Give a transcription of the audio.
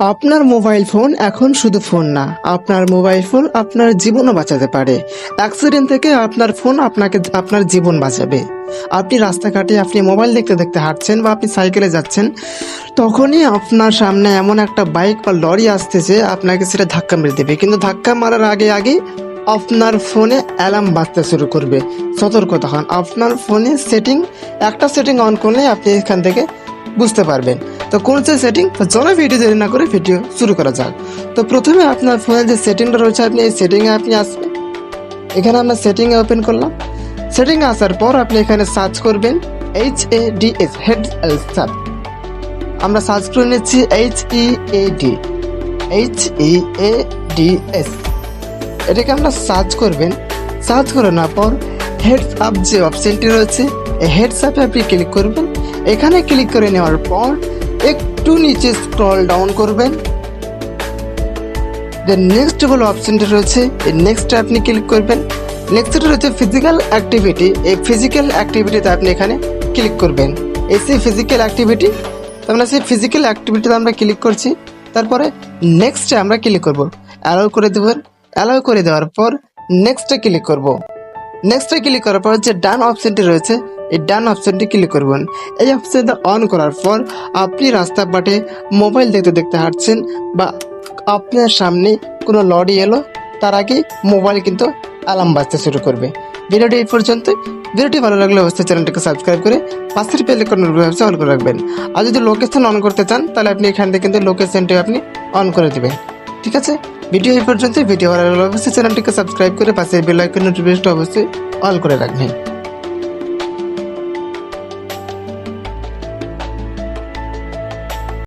আপনার mobile phone এখন শুধু ফোন না, আপনার মোবাইল ফোন আপনার জীবনও বাঁচাতে পারে। অ্যাক্সিডেন্ট থেকে আপনার ফোন আপনাকে, আপনার জীবন বাঁচাবে। আপনি রাস্তাঘাটে আপনি মোবাইল দেখতে দেখতে হাঁটছেন বা আপনি সাইকেলে যাচ্ছেন, তখনই আপনার সামনে এমন একটা বাইক বা লরি আসতেছে, আপনাকে সেটা ধাক্কা মেরে দেবে। কিন্তু ধাক্কা মারার আগে আগে আপনার ফোনে অ্যালার্ম বাজতে শুরু করবে। সতর্কতা হন। আপনার ফোনে সেটিং, একটা সেটিং অন করলে আপনি এখান থেকে বুঝতে পারবেন। তো কোন যে সেটিং তো চলো ভিডিও দেরি না করে ভিডিও শুরু করা যাক। তো প্রথমে আপনার ফোনের যে সেটিংটা রয়েছে, আপনি এই সেটিংয়ে আপনি আসবেন এখানে আমরা সেটিংয়ে ওপেন করলাম। সেটিংয়ে আসার পর আপনি এখানে সার্চ করবেন H A D S heads up আমরা সার্চ করে নিচ্ছি H E A D H E A D S এটাকে আমরা সার্চ করবেন। সার্চ করে নেওয়ার পর হেডস আপ যে অপশনটি রয়েছে এই হেডস আপনি ক্লিক করবেন। এখানে ক্লিক করে নেওয়ার পর একটু নিচে স্ক্রল ডাউন করবেন। দেন নেক্সট বলে অপশনটি রয়েছে, এই নেক্সটে আপনি ক্লিক করবেন। নেক্সটে রয়েছে ফিজিক্যাল অ্যাক্টিভিটি এই ফিজিক্যাল অ্যাক্টিভিটিতে আপনি এখানে ক্লিক করবেন। এই সেই ফিজিক্যাল অ্যাক্টিভিটি আমরা সেই ফিজিক্যাল অ্যাক্টিভিটিতে আমরা ক্লিক করছি। তারপরে নেক্সটে আমরা ক্লিক করব। অ্যালাউ করে দেবেন অ্যালাউ করে দেওয়ার পর নেক্সটে ক্লিক করব। নেক্সটে ক্লিক করার পর যে ডান অপশনটি রয়েছে। এই ডান অপশনটি ক্লিক করবেন। এই অপশনটা অন করার পর আপনি রাস্তা পাটে মোবাইল দেখতে দেখতে হাঁটছেন বা আপনার সামনে কোনো লরি এলো, তার আগে মোবাইল কিন্তু অ্যালার্ম বাজতে শুরু করবে। ভিডিওটি এই পর্যন্ত ভিডিওটি ভালো লাগলে অবশ্যই চ্যানেলটিকে সাবস্ক্রাইব করে পাশের পেলে ব্যবসা অন করে রাখবেন। আর যদি লোকেশন অন করতে চান, তাহলে আপনি এখান থেকে কিন্তু লোকেশনটি আপনি অন করে দেবেন। ঠিক আছে? ভিডিও এই পর্যন্ত ভিডিও ভালো লাগলে অবশ্যই চ্যানেলটিকে সাবস্ক্রাইব করে পাশে বেল আইকন নোটিফিকেশনটা অবশ্যই অল করে রাখবেন।